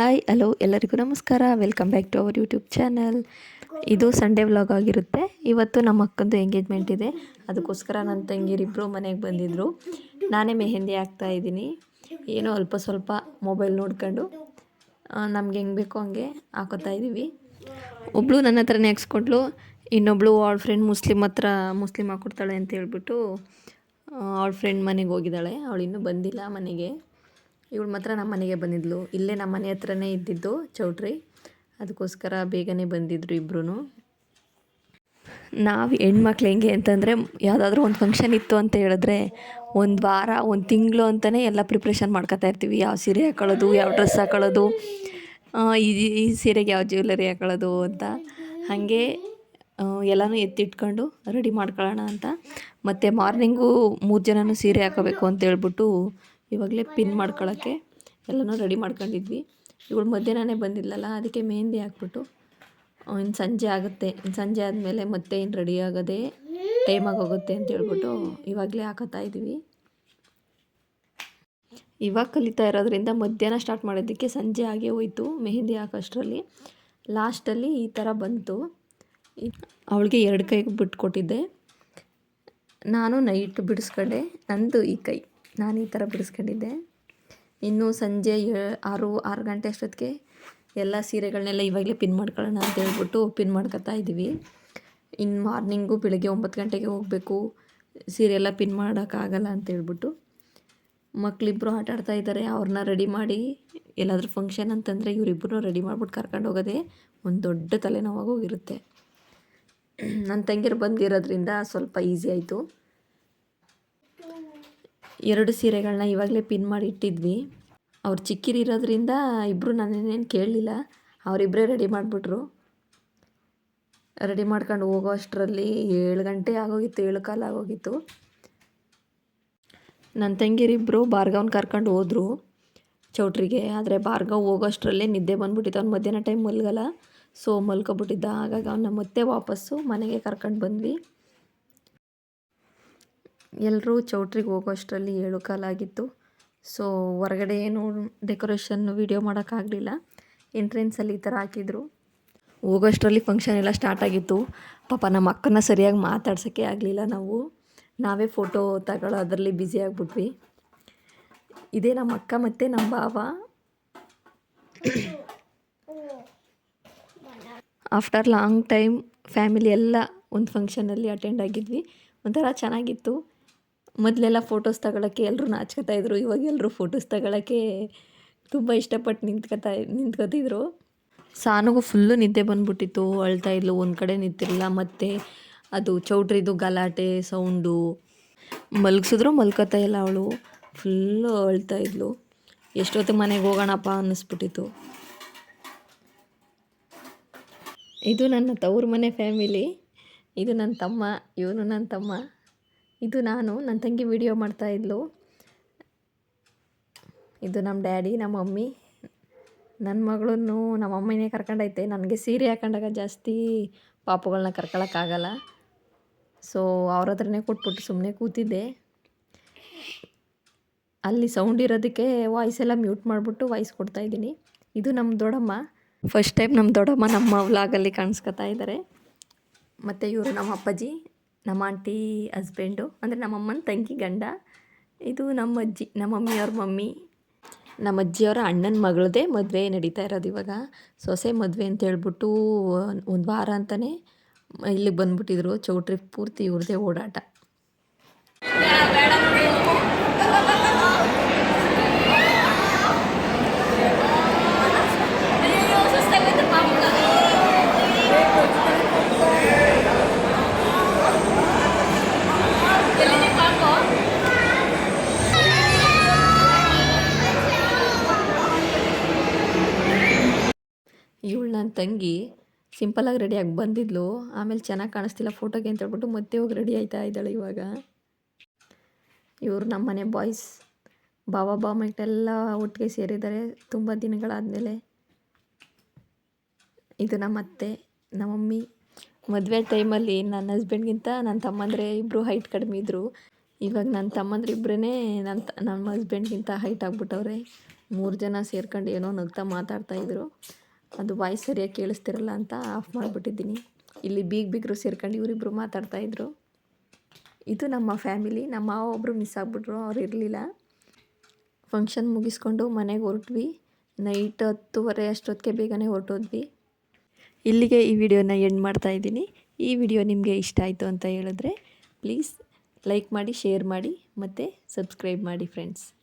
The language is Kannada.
ಹಾಯ್, ಹಲೋ, ಎಲ್ಲರಿಗೂ ನಮಸ್ಕಾರ. Welcome back to our YouTube channel ಇದು ಸಂಡೇ ವ್ಲಾಗ್ ಆಗಿರುತ್ತೆ. ಇವತ್ತು ನಮ್ಮ ಅಕ್ಕಂದು ಎಂಗೇಜ್ಮೆಂಟ್ ಇದೆ. ಅದಕ್ಕೋಸ್ಕರ ನನ್ನ ತಂಗಿರಿಬ್ಬರು ಮನೆಗೆ ಬಂದಿದ್ದರು ನಾನೇ ಮೆಹೆಂದಿ ಹಾಕ್ತಾ ಇದ್ದೀನಿ. ಏನೋ ಅಲ್ಪ ಸ್ವಲ್ಪ ಮೊಬೈಲ್ ನೋಡ್ಕೊಂಡು ನಮ್ಗೆ ಹೆಂಗೆ ಬೇಕೋ ಹಂಗೆ ಹಾಕೋತಾ ಇದ್ದೀವಿ ಒಬ್ಬಳು ನನ್ನ ಹತ್ರನೇ ಹಾಕ್ಸ್ಕೊಟ್ಲು. ಇನ್ನೊಬ್ಳು ಅವಳ ಫ್ರೆಂಡ್ ಮುಸ್ಲಿಮ್ ಹತ್ರ ಮುಸ್ಲಿಮ್ ಹಾಕ್ಕೊಡ್ತಾಳೆ ಅಂತ ಹೇಳ್ಬಿಟ್ಟು ಅವಳ ಫ್ರೆಂಡ್ ಮನೆಗೆ ಹೋಗಿದ್ದಾಳೆ. ಅವಳು ಇನ್ನೂ ಬಂದಿಲ್ಲ ಮನೆಗೆ. ಇವಳು ಮಾತ್ರ ನಮ್ಮ ಮನೆಗೆ ಬಂದಿದ್ಲು. ಇಲ್ಲೇ ನಮ್ಮ ಮನೆ ಹತ್ರನೇ ಇದ್ದಿದ್ದು ಚೌಟ್ರಿ. ಅದಕ್ಕೋಸ್ಕರ ಬೇಗನೆ ಬಂದಿದ್ರು ಇಬ್ಬರೂ ನಾವು ಹೆಣ್ಮಕ್ಳು ಹೆಂಗೆ ಅಂತಂದರೆ ಯಾವುದಾದ್ರೂ ಒಂದು ಫಂಕ್ಷನ್ ಇತ್ತು ಅಂತ ಹೇಳಿದ್ರೆ ಒಂದು ವಾರ, ಒಂದು ತಿಂಗಳು ಅಂತಲೇ ಎಲ್ಲ ಪ್ರಿಪ್ರೇಷನ್ ಮಾಡ್ಕೊತಾ ಇರ್ತೀವಿ. ಯಾವ ಸೀರೆ ಹಾಕೊಳ್ಳೋದು, ಯಾವ ಡ್ರೆಸ್ ಹಾಕೊಳ್ಳೋದು ಈ ಈ ಸೀರೆಗೆ ಯಾವ ಜ್ಯುವೆಲರಿ ಹಾಕೊಳ್ಳೋದು ಅಂತ. ಹಾಗೆ ಎಲ್ಲನೂ ಎತ್ತಿಟ್ಕೊಂಡು ರೆಡಿ ಮಾಡ್ಕೊಳ್ಳೋಣ ಅಂತ. ಮತ್ತು ಮಾರ್ನಿಂಗು ಮೂರು ಜನನೂ ಸೀರೆ ಹಾಕೋಬೇಕು ಅಂತ ಹೇಳ್ಬಿಟ್ಟು ಇವಾಗಲೇ ಪಿನ್ ಮಾಡ್ಕೊಳ್ಳೋಕ್ಕೆ ಎಲ್ಲನೂ ರೆಡಿ ಮಾಡ್ಕೊಂಡಿದ್ವಿ. ಇವಳು ಮಧ್ಯಾಹ್ನನೇ ಬಂದಿಲ್ಲಲ್ಲ ಅದಕ್ಕೆ ಮೆಹಂದಿ ಹಾಕ್ಬಿಟ್ಟು ಇನ್ನು ಸಂಜೆ ಆಗುತ್ತೆ. ಇನ್ನು ಸಂಜೆ ಆದಮೇಲೆ ಮತ್ತೆ ಇನ್ನು ರೆಡಿ ಆಗೋದೇ ಟೈಮಾಗಿ ಹೋಗುತ್ತೆ ಅಂತ ಹೇಳ್ಬಿಟ್ಟು ಇವಾಗಲೇ ಹಾಕೋತಾ ಇದ್ದೀವಿ. ಇವಾಗ ಕಲಿತಾ ಇರೋದ್ರಿಂದ ಮಧ್ಯಾಹ್ನ ಸ್ಟಾರ್ಟ್ ಮಾಡೋದಕ್ಕೆ ಸಂಜೆ ಆಗೇ ಹೋಯ್ತು ಮೆಹಂದಿ ಹಾಕೋಷ್ಟರಲ್ಲಿ. ಲಾಸ್ಟಲ್ಲಿ ಈ ಥರ ಬಂತು. ಅವಳಿಗೆ ಎರಡು ಕೈಗೆ ಬಿಟ್ಕೊಟ್ಟಿದ್ದೆ. ನಾನು ನೈಟ್ ಬಿಡಿಸ್ಕೊಂಡೆ, ನಂದು ಈ ಕೈ. ನಾನು ಈ ಥರ ಬಿಡಿಸ್ಕೊಂಡಿದ್ದೆ. ಇನ್ನು ಸಂಜೆ ಆರು ಆರು ಗಂಟೆ ಅಷ್ಟೊತ್ತಿಗೆ ಎಲ್ಲ ಸೀರೆಗಳನ್ನೆಲ್ಲ ಇವಾಗಲೇ ಪಿನ್ ಮಾಡ್ಕೊಳ್ಳೋಣ ಅಂತ ಹೇಳ್ಬಿಟ್ಟು ಪಿನ್ ಮಾಡ್ಕೊತಾ ಇದ್ದೀವಿ. ಇನ್ನು ಮಾರ್ನಿಂಗು ಬೆಳಗ್ಗೆ ಒಂಬತ್ತು ಗಂಟೆಗೆ ಹೋಗಬೇಕು. ಸೀರೆ ಎಲ್ಲ ಪಿನ್ ಮಾಡೋಕ್ಕಾಗಲ್ಲ ಅಂತ ಹೇಳ್ಬಿಟ್ಟು ಮಕ್ಕಳಿಬ್ಬರು ಆಟ ಆಡ್ತಾ ಇದ್ದಾರೆ. ಅವ್ರನ್ನ ರೆಡಿ ಮಾಡಿ ಎಲ್ಲಾದರೂ ಫಂಕ್ಷನ್ ಅಂತಂದರೆ ಇವರಿಬ್ಬರು ರೆಡಿ ಮಾಡಿಬಿಟ್ಟು ಕರ್ಕೊಂಡು ಹೋಗೋದೇ ಒಂದು ದೊಡ್ಡ ತಲೆನೋವಾಗೋಗಿರುತ್ತೆ ನನ್ನ ತಂಗಿರು ಬಂದಿರೋದ್ರಿಂದ ಸ್ವಲ್ಪ ಈಸಿ ಆಯಿತು. ಎರಡು ಸೀರೆಗಳನ್ನ ಇವಾಗಲೇ ಪಿನ್ ಮಾಡಿ ಇಟ್ಟಿದ್ವಿ. ಅವ್ರು ಚಿಕ್ಕಿರಿರೋದ್ರಿಂದ ಇಬ್ಬರು ನಾನೇನೇನು ಕೇಳಲಿಲ್ಲ. ಅವರಿಬ್ಬರೇ ರೆಡಿ ಮಾಡಿಬಿಟ್ರು. ರೆಡಿ ಮಾಡ್ಕೊಂಡು ಹೋಗೋ ಅಷ್ಟರಲ್ಲಿ ಏಳು ಗಂಟೆ ಆಗೋಗಿತ್ತು, ಏಳು ಕಾಲ ಆಗೋಗಿತ್ತು. ನನ್ನ ತಂಗಿರಿಬ್ಬರು ಬಾರ್ಗವ್ನ ಕರ್ಕೊಂಡು ಹೋದರು ಚೌಟ್ರಿಗೆ. ಆದರೆ ಬಾರ್ಗವ್ ಹೋಗೋಷ್ಟರಲ್ಲೇ ನಿದ್ದೆ ಬಂದುಬಿಟ್ಟಿತ್ತು. ಅವ್ನು ಮಧ್ಯಾಹ್ನ ಟೈಮ್ ಮಲ್ಗಲ್ಲ. ಸೊ ಮಲ್ಕೊಬಿಟ್ಟಿದ್ದ. ಹಾಗಾಗಿ ಅವನ್ನ ಮತ್ತೆ ವಾಪಸ್ಸು ಮನೆಗೆ ಕರ್ಕೊಂಡು ಬಂದ್ವಿ. ಎಲ್ಲರೂ ಚೌಟ್ರಿಗೆ ಹೋಗೋಷ್ಟರಲ್ಲಿ ಏಳು ಕಾಲ ಆಗಿತ್ತು. ಸೊ ಹೊರಗಡೆ ಏನು ಡೆಕೋರೇಷನ್ ವೀಡಿಯೋ ಮಾಡೋಕ್ಕಾಗಲಿಲ್ಲ. ಎಂಟ್ರೆನ್ಸಲ್ಲಿ ಈ ಥರ ಹಾಕಿದ್ರು. ಹೋಗೋಷ್ಟರಲ್ಲಿ ಫಂಕ್ಷನ್ ಎಲ್ಲ ಸ್ಟಾರ್ಟ್ ಆಗಿತ್ತು. ಪಾಪ ನಮ್ಮ ಅಕ್ಕನ ಸರಿಯಾಗಿ ಮಾತಾಡ್ಸೋಕ್ಕೆ ಆಗಲಿಲ್ಲ ನಾವು. ನಾವೇ ಫೋಟೋ ತಗೊಳ್ಳೋದ್ರಲ್ಲಿ ಬ್ಯುಸಿ ಆಗಿಬಿಟ್ವಿ. ಇದೇ ನಮ್ಮ ಅಕ್ಕ ಮತ್ತು ನಮ್ಮ ಭಾವ. ಆಫ್ಟರ್ ಲಾಂಗ್ ಟೈಮ್ ಫ್ಯಾಮಿಲಿ ಎಲ್ಲ ಒಂದು ಫಂಕ್ಷನಲ್ಲಿ ಅಟೆಂಡ್ ಆಗಿದ್ವಿ. ಒಂಥರ ಚೆನ್ನಾಗಿತ್ತು. ಮೊದಲೆಲ್ಲ ಫೋಟೋಸ್ ತಗೊಳ್ಳೋಕ್ಕೆ ಎಲ್ಲರೂ ನಾಚ್ಕೊತಾ ಇದ್ರು, ಇವಾಗ ಎಲ್ಲರೂ ಫೋಟೋಸ್ ತಗೊಳ್ಳೋಕ್ಕೆ ತುಂಬ ಇಷ್ಟಪಟ್ಟು ನಿಂತ್ಕೋತಾ, ನಿಂತ್ಕೋತಿದ್ರು. ಸಾನುಗೂ ಫುಲ್ಲು ನಿದ್ದೆ ಬಂದ್ಬಿಟ್ಟಿತ್ತು. ಅಳ್ತಾ ಇದ್ಲು, ಒಂದು ಕಡೆ ನಿಂತಿರಲಿಲ್ಲ. ಮತ್ತು ಅದು ಚೌಟ್ರಿದು ಗಲಾಟೆ ಸೌಂಡು ಮಲಗಿಸಿದ್ರು, ಮಲ್ಕೋತಾ ಇಲ್ಲ ಅವಳು. ಫುಲ್ಲು ಅಳ್ತಾ ಇದ್ಲು. ಎಷ್ಟೊತ್ತಿಗೆ ಮನೆಗೆ ಹೋಗೋಣಪ್ಪ ಅನ್ನಿಸ್ಬಿಟ್ಟಿತ್ತು. ಇದು ನನ್ನ ತವ್ರ ಮನೆ ಫ್ಯಾಮಿಲಿ ಇದು ನನ್ನ ತಮ್ಮ, ಇವನು ನನ್ನ ತಮ್ಮ. ಇದು ನಾನು ನನ್ನ ತಂಗಿ ವಿಡಿಯೋ ಮಾಡ್ತಾ ಇದ್ಲು. ಇದು ನಮ್ಮ ಡ್ಯಾಡಿ ನಮ್ಮ ಮಮ್ಮಿ. ನನ್ನ ಮಗಳನ್ನು ನಮ್ಮ ಅಮ್ಮನೇ ಕರ್ಕೊಂಡೈತೆ. ನನಗೆ ಸೀರೆ ಹಾಕೊಂಡಾಗ ಜಾಸ್ತಿ ಪಾಪುಗಳನ್ನ ಕರ್ಕೊಳಕ್ಕಾಗಲ್ಲ. ಸೊ ಅವ್ರ ಹತ್ರನೇ ಕೊಟ್ಬಿಟ್ಟು ಸುಮ್ಮನೆ ಕೂತಿದ್ದೆ. ಅಲ್ಲಿ ಸೌಂಡ್ ಇರೋದಕ್ಕೆ ವಾಯ್ಸ್ ಎಲ್ಲ ಮ್ಯೂಟ್ ಮಾಡಿಬಿಟ್ಟು ವಾಯ್ಸ್ ಕೊಡ್ತಾ ಇದ್ದೀನಿ. ಇದು ನಮ್ಮ ದೊಡ್ಡಮ್ಮ. ಫಸ್ಟ್ ಟೈಮ್ ನಮ್ಮ ದೊಡ್ಡಮ್ಮ ನಮ್ಮ ವ್ಲಾಗಲ್ಲಿ ಕಾಣಿಸ್ಕೊತಾ ಇದ್ದಾರೆ ಮತ್ತು ಇವರು ನಮ್ಮ ಅಪ್ಪಾಜಿ. ನಮ್ಮ ಆಂಟಿ ಹಸ್ಬೆಂಡು ಅಂದರೆ ನಮ್ಮಮ್ಮನ ತಂಗಿ ಗಂಡ ಇದು ನಮ್ಮ ಅಜ್ಜಿ ನಮ್ಮ ಮಮ್ಮಿಯವ್ರ ಮಮ್ಮಿ. ನಮ್ಮ ಅಜ್ಜಿಯವರ ಅಣ್ಣನ ಮಗಳದೇ ಮದುವೆ ನಡೀತಾ ಇರೋದು ಇವಾಗ. ಸೊಸೆ ಮದುವೆ ಅಂತ ಹೇಳ್ಬಿಟ್ಟು ಒಂದು ವಾರ ಅಂತಲೇ ಇಲ್ಲಿಗೆ ಬಂದ್ಬಿಟ್ಟಿದ್ರು. ಚೌಟ್ರಿ ಪೂರ್ತಿ ಇವ್ರದೇ ಓಡಾಟ ಇವಳು ನನ್ನ ತಂಗಿ ಸಿಂಪಲಾಗಿ ರೆಡಿಯಾಗಿ ಬಂದಿದ್ಲು. ಆಮೇಲೆ ಚೆನ್ನಾಗಿ ಕಾಣಿಸ್ತಿಲ್ಲ ಫೋಟೋಗೆ ಅಂತ ಹೇಳ್ಬಿಟ್ಟು ಮತ್ತೆ ಹೋಗಿ ರೆಡಿ ಆಯ್ತಾ ಇದ್ದಾಳೆ ಇವಾಗ. ಇವರು ನಮ್ಮ ಮನೆ ಬಾಯ್ಸ್ ಬಾವ ಬಾಮಟ್ಟೆಲ್ಲ ಒಟ್ಟಿಗೆ ಸೇರಿದ್ದಾರೆ. ತುಂಬ ದಿನಗಳಾದಮೇಲೆ. ಇದು ನಮ್ಮ ಅತ್ತೆ, ನಮ್ಮ ಮಮ್ಮಿ. ಮದುವೆ ಟೈಮಲ್ಲಿ ನನ್ನ ಹಸ್ಬೆಂಡ್ಗಿಂತ ನನ್ನ ತಮ್ಮಂದ್ರೆ ಇಬ್ಬರು ಹೈಟ್ ಕಡಿಮೆ ಇದ್ದರು ಇವಾಗ ನನ್ನ ತಮ್ಮಂದ್ರೆ ಇಬ್ಬರೇ ನನ್ನ ನಮ್ಮ ಹಸ್ಬೆಂಡ್ಗಿಂತ ಹೈಟ್ ಆಗ್ಬಿಟ್ಟವ್ರೆ. ಮೂರು ಜನ ಸೇರ್ಕೊಂಡು ಏನೋ ನಗ್ತಾ ಮಾತಾಡ್ತಾಯಿದ್ರು ಅದು ವಾಯ್ಸ್ ಸರಿಯಾಗಿ ಕೇಳಿಸ್ತಿರಲ್ಲ ಅಂತ ಆಫ್ ಮಾಡಿಬಿಟ್ಟಿದ್ದೀನಿ. ಇಲ್ಲಿ ಬೀಗ ಬೀಗರು ಸೇರ್ಕೊಂಡು ಇವರಿಬ್ಬರು ಮಾತಾಡ್ತಾಯಿದ್ರು ಇದು ನಮ್ಮ ಫ್ಯಾಮಿಲಿ, ನಮ್ಮ ಮಾವ ಒಬ್ಬರು ಮಿಸ್ ಆಗಿಬಿಟ್ರು, ಅವ್ರು ಇರಲಿಲ್ಲ. ಫಂಕ್ಷನ್ ಮುಗಿಸ್ಕೊಂಡು ಮನೆಗೆ ಹೊರಟ್ವಿ. ನೈಟ್ ಹತ್ತುವರೆ ಅಷ್ಟೊತ್ತಿಗೆ ಬೇಗನೆ ಹೊರಟೋದ್ವಿ. ಇಲ್ಲಿಗೆ ಈ ವಿಡಿಯೋನ ಎಂಡ್ ಮಾಡ್ತಾ ಇದ್ದೀನಿ. ಈ ವಿಡಿಯೋ ನಿಮಗೆ ಇಷ್ಟ ಆಯಿತು ಅಂತ ಹೇಳಿದ್ರೆ, ಪ್ಲೀಸ್ ಲೈಕ್ ಮಾಡಿ, ಶೇರ್ ಮಾಡಿ, ಮತ್ತು ಸಬ್ಸ್ಕ್ರೈಬ್ ಮಾಡಿ, ಫ್ರೆಂಡ್ಸ್.